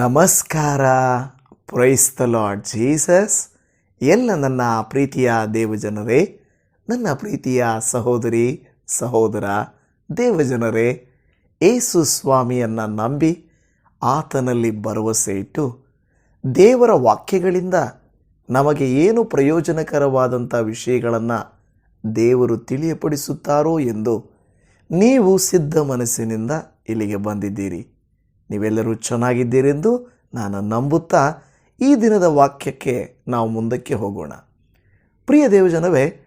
ನಮಸ್ಕಾರ. Praise the lord Jesus ಎಲ್ಲ ನನ್ನ ಪ್ರೀತಿಯ ದೇವಜನರೇ, ನನ್ನ ಪ್ರೀತಿಯ ಸಹೋದರಿ, ಸಹೋದರ ದೇವಜನರೇ, ಏಸು ಸ್ವಾಮಿಯನ್ನು ನಂಬಿ ಆತನಲ್ಲಿ ಭರವಸೆ ಇಟ್ಟು ದೇವರ ವಾಕ್ಯಗಳಿಂದ ನಮಗೆ ಏನು ಪ್ರಯೋಜನಕರವಾದಂಥ ವಿಷಯಗಳನ್ನು ದೇವರು ತಿಳಿಯಪಡಿಸುತ್ತಾರೋ ಎಂದು ನೀವು ಸಿದ್ಧ ಮನಸ್ಸಿನಿಂದ ಇಲ್ಲಿಗೆ ಬಂದಿದ್ದೀರಿ. ನೀವೆಲ್ಲರೂ ಚೆನ್ನಾಗಿದ್ದೀರೆಂದು ನಾನು ನಂಬುತ್ತಾ ಈ ದಿನದ ವಾಕ್ಯಕ್ಕೆ ನಾವು ಮುಂದಕ್ಕೆ ಹೋಗೋಣ. ಪ್ರಿಯ ದೇವಜನವೇ,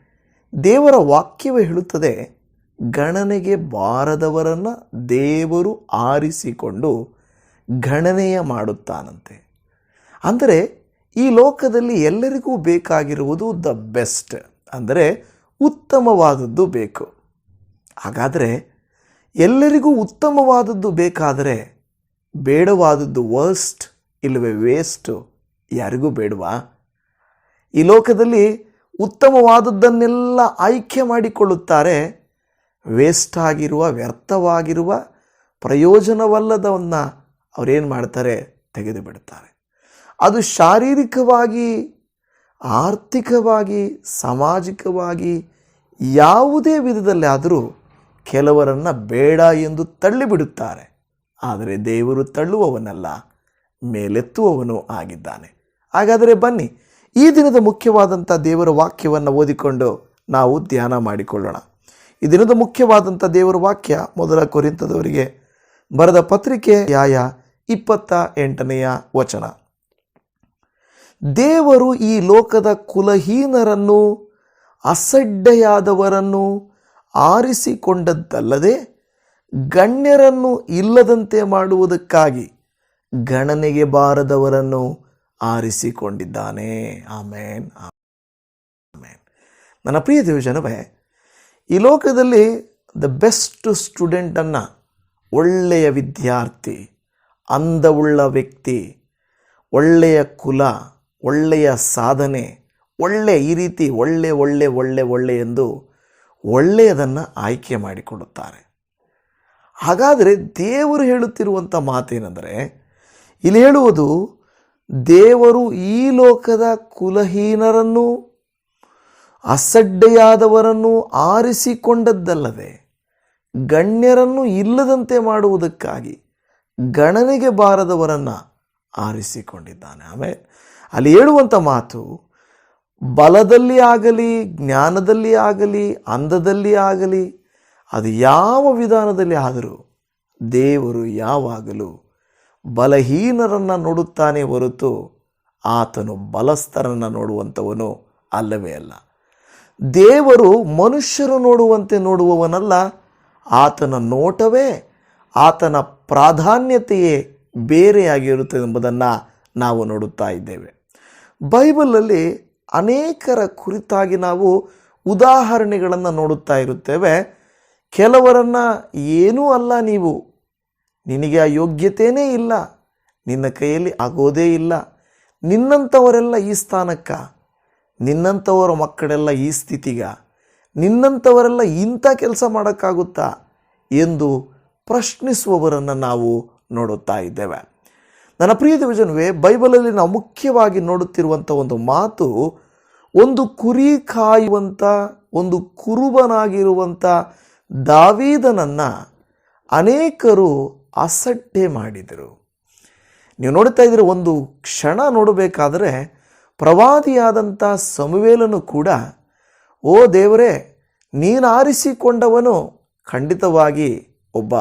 ದೇವರ ವಾಕ್ಯವೇ ಹೇಳುತ್ತದೆ, ಗಣನೆಗೆ ಬಾರದವರನ್ನು ದೇವರು ಆರಿಸಿಕೊಂಡು ಗಣನೆಯ ಮಾಡುತ್ತಾನಂತೆ. ಅಂದರೆ, ಈ ಲೋಕದಲ್ಲಿ ಎಲ್ಲರಿಗೂ ಬೇಕಾಗಿರುವುದು ದ ಬೆಸ್ಟ್, ಅಂದರೆ ಉತ್ತಮವಾದದ್ದು ಬೇಕು. ಹಾಗಾದರೆ, ಎಲ್ಲರಿಗೂ ಉತ್ತಮವಾದದ್ದು ಬೇಕಾದರೆ ಬೇಡವಾದದ್ದು ವರ್ಸ್ಟ್ ಇಲ್ಲವೇ ವೇಸ್ಟು ಯಾರಿಗೂ ಬೇಡವಾ? ಈ ಲೋಕದಲ್ಲಿ ಉತ್ತಮವಾದದ್ದನ್ನೆಲ್ಲ ಆಯ್ಕೆ ಮಾಡಿಕೊಳ್ಳುತ್ತಾರೆ. ವೇಸ್ಟ್ ಆಗಿರುವ, ವ್ಯರ್ಥವಾಗಿರುವ, ಪ್ರಯೋಜನವಲ್ಲದವನ್ನು ಅವರೇನು ಮಾಡ್ತಾರೆ? ತೆಗೆದು ಬಿಡ್ತಾರೆ ಅದು ಶಾರೀರಿಕವಾಗಿ, ಆರ್ಥಿಕವಾಗಿ, ಸಾಮಾಜಿಕವಾಗಿ ಯಾವುದೇ ವಿಧದಲ್ಲಿ ಆದರೂ ಕೆಲವರನ್ನು ಬೇಡ ಎಂದು ತಳ್ಳಿಬಿಡುತ್ತಾರೆ. ಆದರೆ ದೇವರು ತಳ್ಳುವವನಲ್ಲ, ಮೇಲೆತ್ತುವವನು ಆಗಿದ್ದಾನೆ. ಹಾಗಾದರೆ ಬನ್ನಿ, ಈ ದಿನದ ಮುಖ್ಯವಾದಂಥ ದೇವರ ವಾಕ್ಯವನ್ನು ಓದಿಕೊಂಡು ನಾವು ಧ್ಯಾನ ಮಾಡಿಕೊಳ್ಳೋಣ. ಈ ದಿನದ ಮುಖ್ಯವಾದಂಥ ದೇವರ ವಾಕ್ಯ ಮೊದಲ ಕುರಿತದವರಿಗೆ ಬರೆದ ಪತ್ರಿಕೆ ಯಾಯ ಇಪ್ಪತ್ತ ಎಂಟನೆಯ ವಚನ. ದೇವರು ಈ ಲೋಕದ ಕುಲಹೀನರನ್ನು, ಅಸಡ್ಡೆಯಾದವರನ್ನು ಆರಿಸಿಕೊಂಡದ್ದಲ್ಲದೆ ಗಣ್ಯರನ್ನು ಇಲ್ಲದಂತೆ ಮಾಡುವುದಕ್ಕಾಗಿ ಗಣನೆಗೆ ಬಾರದವರನ್ನು ಆರಿಸಿಕೊಂಡಿದ್ದಾನೆ. ಆಮೇನ್. ಆಮೇನ್. ನನ್ನ ಪ್ರಿಯ ದೇವಜನವೇ ಈ ಲೋಕದಲ್ಲಿ ದ ಬೆಸ್ಟ್ ಸ್ಟೂಡೆಂಟನ್ನು ಒಳ್ಳೆಯ ವಿದ್ಯಾರ್ಥಿ, ಅಂದವುಳ್ಳ ವ್ಯಕ್ತಿ, ಒಳ್ಳೆಯ ಕುಲ, ಒಳ್ಳೆಯ ಸಾಧನೆ, ಒಳ್ಳೆ ಈ ರೀತಿ ಒಳ್ಳೆ ಒಳ್ಳೆ ಒಳ್ಳೆ ಒಳ್ಳೆ ಎಂದು ಒಳ್ಳೆಯದನ್ನು ಆಯ್ಕೆ ಮಾಡಿಕೊಳ್ಳುತ್ತಾರೆ. ಹಾಗಾದರೆ ದೇವರು ಹೇಳುತ್ತಿರುವಂಥ ಮಾತೇನೆಂದರೆ, ಇಲ್ಲಿ ಹೇಳುವುದು, ದೇವರು ಈ ಲೋಕದ ಕುಲಹೀನರನ್ನು, ಅಸಡ್ಡೆಯಾದವರನ್ನು ಆರಿಸಿಕೊಂಡದ್ದಲ್ಲದೆ, ಗಣ್ಯರನ್ನು ಇಲ್ಲದಂತೆ ಮಾಡುವುದಕ್ಕಾಗಿ ಗಣನೆಗೆ ಬಾರದವರನ್ನು ಆರಿಸಿಕೊಂಡಿದ್ದಾನೆ. ಆಮೇಲೆ ಅಲ್ಲಿ ಹೇಳುವಂಥ ಮಾತು, ಬಲದಲ್ಲಿ ಆಗಲಿ, ಜ್ಞಾನದಲ್ಲಿ ಆಗಲಿ, ಅಂದದಲ್ಲಿ ಆಗಲಿ ಅದು ಯಾವ ವಿಧಾನದಲ್ಲಿ ಆದರೂ ದೇವರು ಯಾವಾಗಲೂ ಬಲಹೀನರನ್ನು ನೋಡುತ್ತಾನೆ ಹೊರತು ಆತನು ಬಲಸ್ಥರನ್ನು ನೋಡುವಂಥವನು ಅಲ್ಲವೇ ಅಲ್ಲ. ದೇವರು ಮನುಷ್ಯರು ನೋಡುವಂತೆ ನೋಡುವವನಲ್ಲ, ಆತನ ನೋಟವೇ ಆತನ ಪ್ರಾಧಾನ್ಯತೆಯೇ ಬೇರೆಯಾಗಿರುತ್ತದೆ ಎಂಬುದನ್ನು ನಾವು ನೋಡುತ್ತಾ ಇದ್ದೇವೆ. ಬೈಬಲಲ್ಲಿ ಅನೇಕರ ಕುರಿತಾಗಿ ನಾವು ಉದಾಹರಣೆಗಳನ್ನು ನೋಡುತ್ತಾ ಇರುತ್ತೇವೆ. ಕೆಲವರನ್ನು ಏನೂ ಅಲ್ಲ ನೀವು. ನಿನಗೆ ಆ ಯೋಗ್ಯತೆಯೇ ಇಲ್ಲ. ನಿನ್ನ ಕೈಯಲ್ಲಿ ಆಗೋದೇ ಇಲ್ಲ. ನಿನ್ನಂಥವರೆಲ್ಲ ಈ ಸ್ಥಾನಕ್ಕ. ನಿನ್ನಂಥವರ ಮಕ್ಕಳೆಲ್ಲ ಈ ಸ್ಥಿತಿಗ. ನಿನ್ನಂಥವರೆಲ್ಲ ಇಂಥ ಕೆಲಸ ಮಾಡೋಕ್ಕಾಗುತ್ತಾ ಎಂದು ಪ್ರಶ್ನಿಸುವವರನ್ನು ನಾವು ನೋಡುತ್ತಾ ಇದ್ದೇವೆ. ನನ್ನ ಪ್ರಿಯ ದಿವಜನವೇ ಬೈಬಲಲ್ಲಿ ನಾವು ಮುಖ್ಯವಾಗಿ ನೋಡುತ್ತಿರುವಂಥ ಒಂದು ಮಾತು, ಒಂದು ಕುರಿ ಕಾಯುವಂಥ, ಒಂದು ಕುರುಬನಾಗಿರುವಂಥ ದಾವೀದನನ್ನು ಅನೇಕರು ಅಸಡ್ಡೆ ಮಾಡಿದರು. ನೀವು ನೋಡ್ತಾ ಇದ್ದೀರ, ಒಂದು ಕ್ಷಣ ನೋಡಬೇಕಾದರೆ ಪ್ರವಾದಿಯಾದಂಥ ಸಮುವೇಲನು ಕೂಡ, ಓ ದೇವರೇ, ನೀನು ಆರಿಸಿಕೊಂಡವನು ಖಂಡಿತವಾಗಿ ಒಬ್ಬ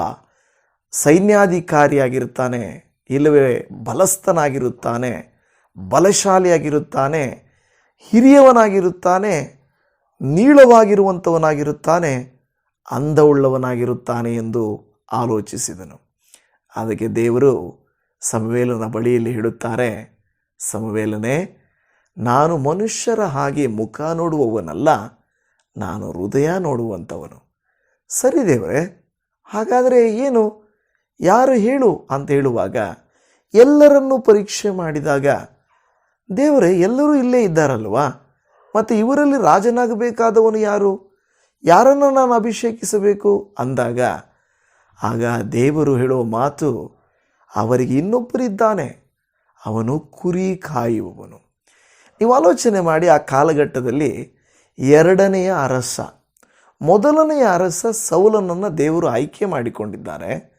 ಸೈನ್ಯಾಧಿಕಾರಿಯಾಗಿರುತ್ತಾನೆ, ಇಲ್ಲವೇ ಬಲಸ್ಥನಾಗಿರುತ್ತಾನೆ, ಬಲಶಾಲಿಯಾಗಿರುತ್ತಾನೆ, ಹಿರಿಯವನಾಗಿರುತ್ತಾನೆ ನೀಳವಾಗಿರುವಂಥವನಾಗಿರುತ್ತಾನೆ ಅಂದವುಳ್ಳವನಾಗಿರುತ್ತಾನೆ ಎಂದು ಆಲೋಚಿಸಿದನು. ಅದಕ್ಕೆ ದೇವರು ಸಮವೇಲನ ಬಳಿಯಲ್ಲಿ ಹೇಳುತ್ತಾರೆ, ಸಮವೇಲನೆ, ನಾನು ಮನುಷ್ಯರ ಹಾಗೆ ಮುಖ ನೋಡುವವನಲ್ಲ, ನಾನು ಹೃದಯ ನೋಡುವಂಥವನು. ಸರಿ ದೇವರೇ, ಹಾಗಾದರೆ ಏನು? ಯಾರು ಹೇಳು ಅಂತ ಹೇಳುವಾಗ ಎಲ್ಲರನ್ನೂ ಪರೀಕ್ಷೆ ಮಾಡಿದಾಗ ದೇವರೇ, ಎಲ್ಲರೂ ಇಲ್ಲೇ ಇದ್ದಾರಲ್ವಾ? ಮತ್ತು ಇವರಲ್ಲಿ ರಾಜನಾಗಬೇಕಾದವನು ಯಾರು? ಯಾರನ್ನು ನಾನು ಅಭಿಷೇಕಿಸಬೇಕು? ಅಂದಾಗ, ಆಗ ದೇವರು ಹೇಳೋ ಮಾತು ಅವರಿಗೆ ಇನ್ನೊಬ್ಬರಿದ್ದಾನೆ. ಅವನು ಕುರಿ ಕಾಯುವವನು. ನೀವು ಆಲೋಚನೆ ಮಾಡಿ ಆ ಕಾಲಘಟ್ಟದಲ್ಲಿ ಎರಡನೆಯ ಅರಸ, ಮೊದಲನೆಯ ಅರಸ ಸೌಲನನ್ನು ದೇವರು ಆಯ್ಕೆ ಮಾಡಿಕೊಂಡಿದ್ದಾರೆ.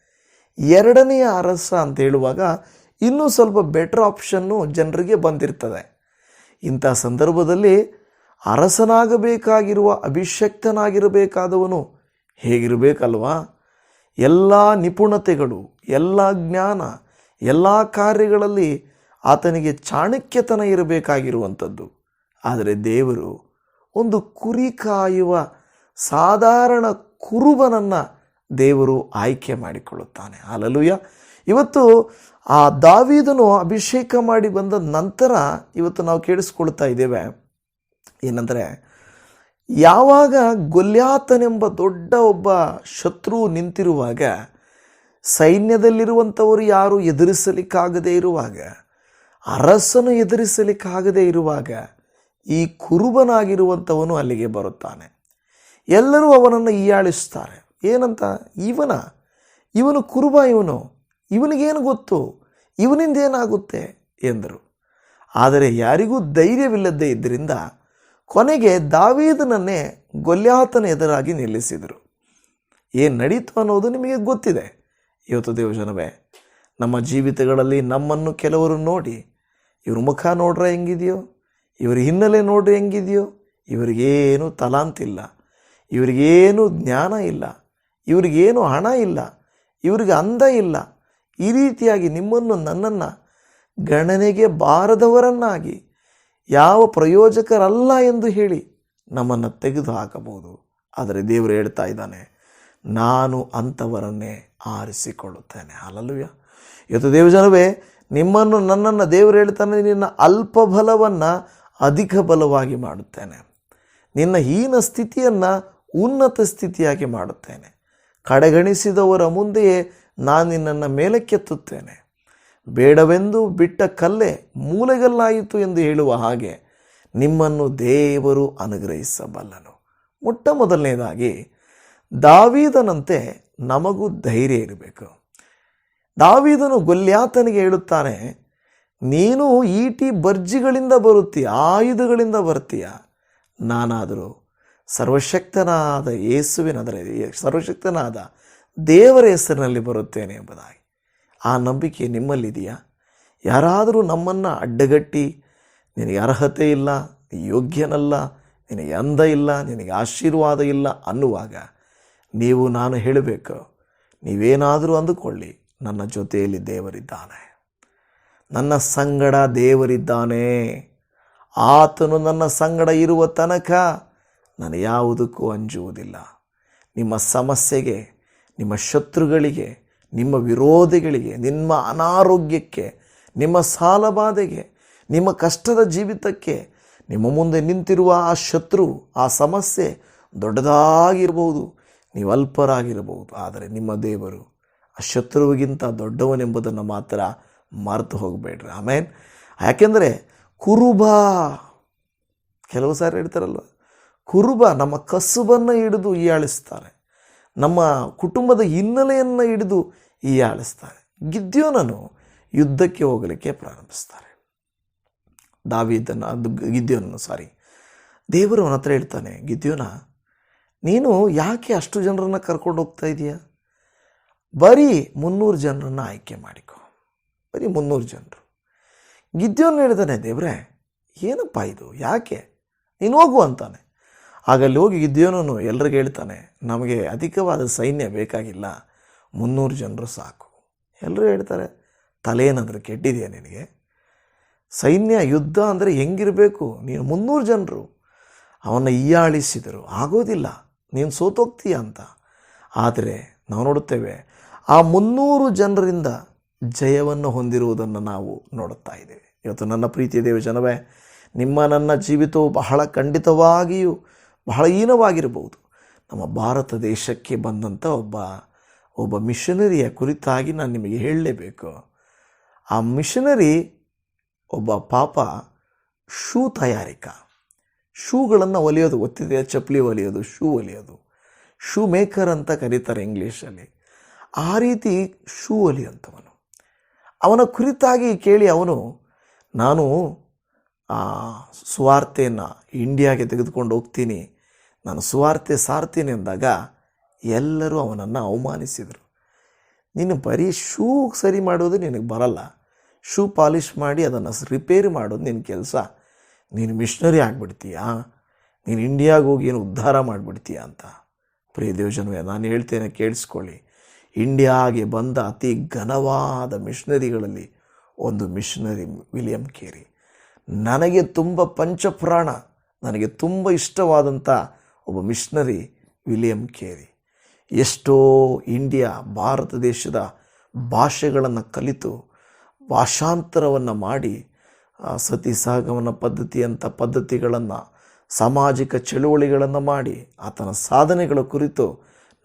ಎರಡನೆಯ ಅರಸ ಅಂತ ಹೇಳುವಾಗ ಇನ್ನೂ ಸ್ವಲ್ಪ ಬೆಟರ್ ಆಪ್ಷನ್ನು ಜನರಿಗೆ ಬಂದಿರ್ತದೆ. ಇಂಥ ಸಂದರ್ಭದಲ್ಲಿ ಅರಸನಾಗಬೇಕಾಗಿರುವ, ಅಭಿಷಕ್ತನಾಗಿರಬೇಕಾದವನು ಹೇಗಿರಬೇಕಲ್ವಾ? ಎಲ್ಲ ನಿಪುಣತೆಗಳು, ಎಲ್ಲ ಜ್ಞಾನ, ಎಲ್ಲ ಕಾರ್ಯಗಳಲ್ಲಿ ಆತನಿಗೆ ಚಾಣಕ್ಯತನ ಇರಬೇಕಾಗಿರುವಂಥದ್ದು. ಆದರೆ ದೇವರು ಒಂದು ಕುರಿ ಕಾಯುವ ಸಾಧಾರಣ ಕುರುಬನನ್ನು ದೇವರು ಆಯ್ಕೆ ಮಾಡಿಕೊಳ್ಳುತ್ತಾನೆ. ಅಲಲುಯ ಇವತ್ತು ಆ ದಾವಿದನು ಅಭಿಷೇಕ ಮಾಡಿ ಬಂದ ನಂತರ ಇವತ್ತು ನಾವು ಕೇಳಿಸ್ಕೊಳ್ತಾ ಇದ್ದೇವೆ. ಏನಂದರೆ, ಯಾವಾಗ ಗೊಲ್ಯಾತನೆಂಬ ದೊಡ್ಡ ಒಬ್ಬ ಶತ್ರು ನಿಂತಿರುವಾಗ, ಸೈನ್ಯದಲ್ಲಿರುವಂಥವರು ಯಾರು ಎದುರಿಸಲಿಕ್ಕಾಗದೇ ಇರುವಾಗ, ಅರಸನು ಎದುರಿಸಲಿಕ್ಕಾಗದೇ ಇರುವಾಗ, ಈ ಕುರುಬನಾಗಿರುವಂಥವನು ಅಲ್ಲಿಗೆ ಬರುತ್ತಾನೆ. ಎಲ್ಲರೂ ಅವನನ್ನು ಹೀಯಾಳಿಸ್ತಾರೆ. ಏನಂತ? ಇವನ. ಇವನು ಕುರುಬ, ಇವನು. ಇವನಿಗೇನು ಗೊತ್ತು? ಇವನಿಂದ ಏನಾಗುತ್ತೆ? ಎಂದರು. ಆದರೆ ಯಾರಿಗೂ ಧೈರ್ಯವಿಲ್ಲದೇ ಇದ್ದರಿಂದ ಕೊನೆಗೆ ದಾವೀದನನ್ನೇ ಗೊಲ್ಯಾತನ ಎದುರಾಗಿ ನಿಲ್ಲಿಸಿದರು. ಏನು ನಡೀತು ಅನ್ನೋದು ನಿಮಗೆ ಗೊತ್ತಿದೆ. ಇವತ್ತು ದೇವಜನವೇ, ನಮ್ಮ ಜೀವಿತಗಳಲ್ಲಿ ನಮ್ಮನ್ನು ಕೆಲವರು ನೋಡಿ, ಇವ್ರ ಮುಖ ನೋಡ್ರೆ ಹೆಂಗಿದೆಯೋ, ಇವ್ರ ಹಿನ್ನೆಲೆ ನೋಡ್ರೆ ಹೆಂಗಿದೆಯೋ, ಇವರಿಗೇನು ತಲಾಂತಿಲ್ಲ, ಇವರಿಗೇನು ಜ್ಞಾನ ಇಲ್ಲ, ಇವರಿಗೇನು ಹಣ ಇಲ್ಲ, ಇವ್ರಿಗೆ ಅಂದ ಇಲ್ಲ. ಈ ರೀತಿಯಾಗಿ ನಿಮ್ಮನ್ನು ನನ್ನನ್ನು ಗಣನೆಗೆ ಬಾರದವರನ್ನಾಗಿ ಯಾವ ಪ್ರಯೋಜಕರಲ್ಲ ಎಂದು ಹೇಳಿ ನಮ್ಮನ್ನು ತೆಗೆದು ಹಾಕಬಹುದು ಆದರೆ ದೇವರು ಹೇಳ್ತಾ ಇದ್ದಾನೆ, ನಾನು ಅಂಥವರನ್ನೇ ಆರಿಸಿಕೊಳ್ಳುತ್ತೇನೆ. ಅಲ್ಲಲ್ವಯ ಇವತ್ತು ದೇವಜನವೇ ನಿಮ್ಮನ್ನು ನನ್ನನ್ನು ದೇವರು ಹೇಳ್ತಾನೆ, ನಿನ್ನ ಅಲ್ಪ ಬಲವನ್ನು ಅಧಿಕ ಬಲವಾಗಿ ಮಾಡುತ್ತೇನೆ. ನಿನ್ನ ಹೀನ ಸ್ಥಿತಿಯನ್ನು ಉನ್ನತ ಸ್ಥಿತಿಯಾಗಿ ಮಾಡುತ್ತೇನೆ. ಕಡೆಗಣಿಸಿದವರ ಮುಂದೆಯೇ ನಾನು ನಿನ್ನನ್ನು ಮೇಲಕ್ಕೆತ್ತುತ್ತೇನೆ. ಬೇಡವೆಂದು ಬಿಟ್ಟ ಕಲ್ಲೇ ಮೂಲೆಗಲ್ಲಾಯಿತು ಎಂದು ಹೇಳುವ ಹಾಗೆ ನಿಮ್ಮನ್ನು ದೇವರು ಅನುಗ್ರಹಿಸಬಲ್ಲನು. ಮೊಟ್ಟ ಮೊದಲನೇದಾಗಿ ದಾವೀದನಂತೆ ನಮಗೂ ಧೈರ್ಯ ಇರಬೇಕು. ದಾವೀದನು ಗೊಲ್ಯಾತನಿಗೆ ಹೇಳುತ್ತಾನೆ, ನೀನು ಈಟಿ ಬರ್ಜಿಗಳಿಂದ ಬರುತ್ತೀಯ, ಆಯುಧಗಳಿಂದ ಬರ್ತೀಯ ನಾನಾದರೂ ಸರ್ವಶಕ್ತನಾದ ಯೇಸುವಿನ, ಅಂದರೆ, ಸರ್ವಶಕ್ತನಾದ ದೇವರ ಹೆಸರಿನಲ್ಲಿ ಬರುತ್ತೇನೆ ಎಂಬುದಾಗಿ. ಆ ನಂಬಿಕೆ ನಿಮ್ಮಲ್ಲಿದೆಯಾ? ಯಾರಾದರೂ ನಮ್ಮನ್ನು ಅಡ್ಡಗಟ್ಟಿ, ನಿನಗೆ ಅರ್ಹತೆ ಇಲ್ಲ, ನೀ ಯೋಗ್ಯನಲ್ಲ, ನಿನಗೆ ಅಂದ ಇಲ್ಲ, ನಿನಗೆ ಆಶೀರ್ವಾದ ಇಲ್ಲ ಅನ್ನುವಾಗ ನೀವು ನಾನು ಹೇಳಬೇಕು, ನೀವೇನಾದರೂ ಅಂದುಕೊಳ್ಳಿ, ನನ್ನ ಜೊತೆಯಲ್ಲಿ ದೇವರಿದ್ದಾನೆ. ನನ್ನ ಸಂಗಡ ದೇವರಿದ್ದಾನೆ. ಆತನು ನನ್ನ ಸಂಗಡ ಇರುವ ತನಕ ನಾನು ಯಾವುದಕ್ಕೂ ಅಂಜುವುದಿಲ್ಲ. ನಿಮ್ಮ ಸಮಸ್ಯೆಗೆ, ನಿಮ್ಮ ಶತ್ರುಗಳಿಗೆ ನಿಮ್ಮ ವಿರೋಧಿಗಳಿಗೆ, ನಿಮ್ಮ ಅನಾರೋಗ್ಯಕ್ಕೆ, ನಿಮ್ಮ ಸಾಲಬಾಧೆಗೆ, ನಿಮ್ಮ ಕಷ್ಟದ ಜೀವಿತಕ್ಕೆ, ನಿಮ್ಮ ಮುಂದೆ ನಿಂತಿರುವ ಆ ಶತ್ರು, ಆ ಸಮಸ್ಯೆ ದೊಡ್ಡದಾಗಿರ್ಬೋದು ನೀವು ಅಲ್ಪರಾಗಿರಬಹುದು. ಆದರೆ ನಿಮ್ಮ ದೇವರು ಆ ಶತ್ರುವಿಗಿಂತ ದೊಡ್ಡವನೆಂಬುದನ್ನು ಮಾತ್ರ ಮರೆತು ಹೋಗಬೇಡ್ರಿ. ಆಮೇನ್. ಯಾಕೆಂದರೆ ಕುರುಬ, ಕೆಲವು ಸಾರಿ ಹೇಳ್ತಾರಲ್ವ, ಕುರುಬ ನಮ್ಮ ಕಸುಬನ್ನು ಹಿಡಿದು ಹೀಯಾಳಿಸ್ತಾರೆ ನಮ್ಮ ಕುಟುಂಬದ ಹಿನ್ನೆಲೆಯನ್ನು ಹಿಡಿದು ಹೀಯಾಳಿಸ್ತಾರೆ ಗಿದ್ಯೋನನು ಯುದ್ಧಕ್ಕೆ ಹೋಗಲಿಕ್ಕೆ ಪ್ರಾರಂಭಿಸ್ತಾರೆ. ದಾವಿದನ್ನು ಅದು ಗಿದ್ಯೋನನ್ನು ಸಾರಿ ದೇವರು ಅವನ ಹತ್ರ ಹೇಳ್ತಾನೆ, ಗಿದ್ಯೋನ, ನೀನು ಯಾಕೆ ಅಷ್ಟು ಜನರನ್ನು ಕರ್ಕೊಂಡು ಹೋಗ್ತಾ ಇದೀಯಾ? ಬರೀ ಮುನ್ನೂರು ಜನರನ್ನು ಆಯ್ಕೆ ಮಾಡಿಕೊ. ಬರೀ ಮುನ್ನೂರು ಜನರು. ಗಿದ್ಯೋನ್ ಹೇಳ್ತಾನೆ, ದೇವ್ರೆ, ಏನಪ್ಪ ಇದು? ಯಾಕೆ? ನೀನು ಹೋಗು ಅಂತಾನೆ. ಆಗ ಅಲ್ಲಿ ಹೋಗಿ ಗಿದ್ಯೋನನು ಎಲ್ರಿಗೂ ಹೇಳ್ತಾನೆ, ನಮಗೆ ಅಧಿಕವಾದ ಸೈನ್ಯ ಬೇಕಾಗಿಲ್ಲ, ಮುನ್ನೂರು ಜನರು ಸಾಕು. ಎಲ್ಲರೂ ಹೇಳ್ತಾರೆ, ತಲೆಯೇನಾದರೂ ಕೆಟ್ಟಿದೆಯಾ ನಿನಗೆ? ಸೈನ್ಯ, ಯುದ್ಧ ಅಂದರೆ ಹೆಂಗಿರಬೇಕು? ನೀನು ಮುನ್ನೂರು ಜನರು. ಅವನ್ನ ಹೀಯಾಳಿಸಿದರು, ಆಗೋದಿಲ್ಲ, ನೀನು ಸೋತೋಗ್ತೀಯ ಅಂತ. ಆದರೆ ನಾವು ನೋಡುತ್ತೇವೆ, ಆ ಮುನ್ನೂರು ಜನರಿಂದ ಜಯವನ್ನು ಹೊಂದಿರುವುದನ್ನು ನಾವು ನೋಡುತ್ತಾ ಇದ್ದೇವೆ. ಇವತ್ತು ನನ್ನ ಪ್ರೀತಿಯ ದೇವ ಜನವೇ ನಿಮ್ಮ ನನ್ನ ಜೀವಿತವು ಬಹಳ ಖಂಡಿತವಾಗಿಯೂ ಬಹಳ ಹೀನವಾಗಿರಬಹುದು. ನಮ್ಮ ಭಾರತ ದೇಶಕ್ಕೆ ಬಂದಂಥ ಒಬ್ಬ ಒಬ್ಬ ಮಿಷನರಿಯ ಕುರಿತಾಗಿ ನಾನು ನಿಮಗೆ ಹೇಳಲೇಬೇಕು. ಆ ಮಿಷನರಿ ಒಬ್ಬ ಪಾಪ ಶೂ ತಯಾರಿಕ. ಶೂಗಳನ್ನು ಒಲಿಯೋದು ಗೊತ್ತಿದೆ ಚಪ್ಪಲಿ ಒಲಿಯೋದು ಶೂ ಒಲಿಯೋದು. ಶೂ ಮೇಕರ್ ಅಂತ ಕರೀತಾರೆ ಇಂಗ್ಲೀಷಲ್ಲಿ. ಆ ರೀತಿ ಶೂ ಒಲಿಯಂಥವನು ಅವನ ಕುರಿತಾಗಿ ಕೇಳಿ ಅವನು ನಾನು ಆ, ಸುವಾರ್ತೆಯನ್ನು ಇಂಡಿಯಾಗೆ ತೆಗೆದುಕೊಂಡು ಹೋಗ್ತೀನಿ. ನಾನು ಸುವಾರ್ತೆ ಸಾರ್ತೀನಿ ಅಂದಾಗ ಎಲ್ಲರೂ ಅವನನ್ನು ಅವಮಾನಿಸಿದರು. ನೀನು ಬರೀ ಶೂ ಸರಿ ಮಾಡೋದು ನಿನಗೆ ಬರಲ್ಲ. ಶೂ ಪಾಲಿಷ್ ಮಾಡಿ ಅದನ್ನು ರಿಪೇರಿ ಮಾಡೋದು ನಿನ್ನ ಕೆಲಸ. ನೀನು ಮಿಷನರಿ ಆಗಿಬಿಡ್ತೀಯಾ? ನೀನು ಇಂಡಿಯಾಗೆ ಹೋಗಿ ಏನು ಉದ್ಧಾರ ಮಾಡಿಬಿಡ್ತೀಯಾ ಅಂತ. ಪ್ರಿಯ ನಾನು ಹೇಳ್ತೇನೆ ಕೇಳಿಸ್ಕೊಳ್ಳಿ. ಇಂಡಿಯಾಗೆ ಬಂದ ಅತಿ ಘನವಾದ ಮಿಷನರಿಗಳಲ್ಲಿ ಒಂದು ಮಿಷನರಿ ವಿಲಿಯಂ ಕೇರಿ. ನನಗೆ ತುಂಬ ಪಂಚಪುರಾಣ, ನನಗೆ ತುಂಬ ಇಷ್ಟವಾದಂಥ ಒಬ್ಬ ಮಿಷನರಿ ವಿಲಿಯಂ ಕೇರಿ. ಎಷ್ಟೋ ಇಂಡಿಯಾ, ಭಾರತ ದೇಶದ ಭಾಷೆಗಳನ್ನು ಕಲಿತು ಭಾಷಾಂತರವನ್ನು ಮಾಡಿ ಸತಿ ಸಹಗಮನ ಪದ್ಧತಿಯಂಥ ಪದ್ಧತಿಗಳನ್ನು, ಸಾಮಾಜಿಕ ಚಳುವಳಿಗಳನ್ನು ಮಾಡಿ, ಆತನ ಸಾಧನೆಗಳ ಕುರಿತು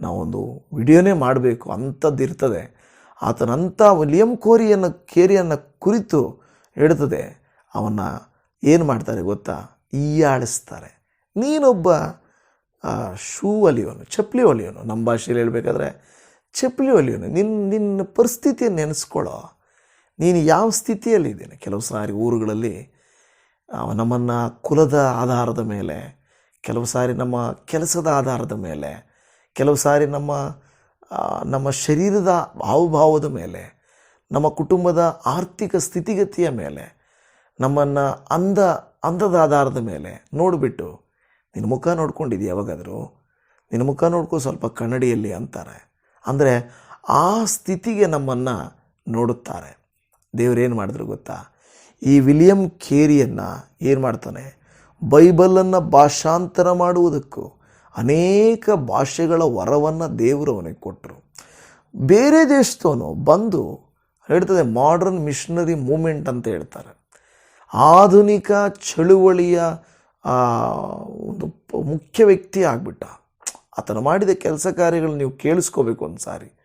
ನಾವೊಂದು ವಿಡಿಯೋನೇ ಮಾಡಬೇಕು ಅಂಥದ್ದಿರ್ತದೆ ಆತನಂಥ ವಿಲಿಯಂ ಕೋರಿಯನ್ನು, ಕೇರಿಯನ್ನು ಕುರಿತು ಹೇಳ್ತದೆ, ಅವನ್ನ ಏನು ಮಾಡ್ತಾರೆ ಗೊತ್ತಾ? ಈಯಾಳಿಸ್ತಾರೆ. ನೀನೊಬ್ಬ ಶೂ ಒಲಿಯೋನು, ಚಪ್ಪಲಿ ಒಲಿಯೋನು. ನಮ್ಮ ಭಾಷೆಯಲ್ಲಿ ಹೇಳಬೇಕಾದ್ರೆ ಚಪ್ಪಲಿ ಒಲಿಯೋನು. ನಿನ್ನ ನಿನ್ನ ಪರಿಸ್ಥಿತಿಯನ್ನು ನೆನೆಸ್ಕೊಳ್ಳೋ. ನೀನು ಯಾವ ಸ್ಥಿತಿಯಲ್ಲಿದ್ದೇನೆ ಕೆಲವು ಸಾರಿ ಊರುಗಳಲ್ಲಿ ನಮ್ಮನ್ನು ಕುಲದ ಆಧಾರದ ಮೇಲೆ, ಕೆಲವು ಸಾರಿ ನಮ್ಮ ಕೆಲಸದ ಆಧಾರದ ಮೇಲೆ, ಕೆಲವು ಸಾರಿ ನಮ್ಮ ನಮ್ಮ ಶರೀರದ ಹಾವಭಾವದ ಮೇಲೆ, ನಮ್ಮ ಕುಟುಂಬದ ಆರ್ಥಿಕ ಸ್ಥಿತಿಗತಿಯ ಮೇಲೆ, ನಮ್ಮನ್ನು ಅಂದ, ಅಂದದ ಆಧಾರದ ಮೇಲೆ ನೋಡಿಬಿಟ್ಟು ನಿನ್ನ ಮುಖ ನೋಡ್ಕೊಂಡಿದ್ದೆ ಯಾವಾಗಾದರೂ? ನಿನ್ನ ಮುಖ ನೋಡ್ಕೊ ಸ್ವಲ್ಪ ಕನ್ನಡಿಯಲ್ಲಿ ಅಂತಾರೆ. ಅಂದರೆ ಆ ಸ್ಥಿತಿಗೆ ನಮ್ಮನ್ನು ನೋಡುತ್ತಾರೆ. ದೇವರೇನು ಮಾಡಿದ್ರು ಗೊತ್ತಾ? ಈ ವಿಲಿಯಂ ಕೇರಿಯನ್ನು ಏನು ಮಾಡ್ತಾನೆ? ಬೈಬಲನ್ನು ಭಾಷಾಂತರ ಮಾಡುವುದಕ್ಕೂ ಅನೇಕ ಭಾಷೆಗಳ ವರವನ್ನು ದೇವರು ಅವನಿಗೆ ಕೊಟ್ಟರು ಬೇರೆ ದೇಶದವನು ಬಂದು ಹೇಳ್ತದೆ ಮಾಡರ್ನ್ ಮಿಷನರಿ ಮೂಮೆಂಟ್ ಅಂತ ಹೇಳ್ತಾರೆ. ಆಧುನಿಕ ಚಳುವಳಿಯ ಒಂದು ಮುಖ್ಯ ವ್ಯಕ್ತಿ ಆಗಿಬಿಟ್ಟ. ಆತನು ಮಾಡಿದ ಕೆಲಸ ಕಾರ್ಯಗಳು ನೀವು ಕೇಳಿಸ್ಕೋಬೇಕು ಒಂದು ಸಾರಿ.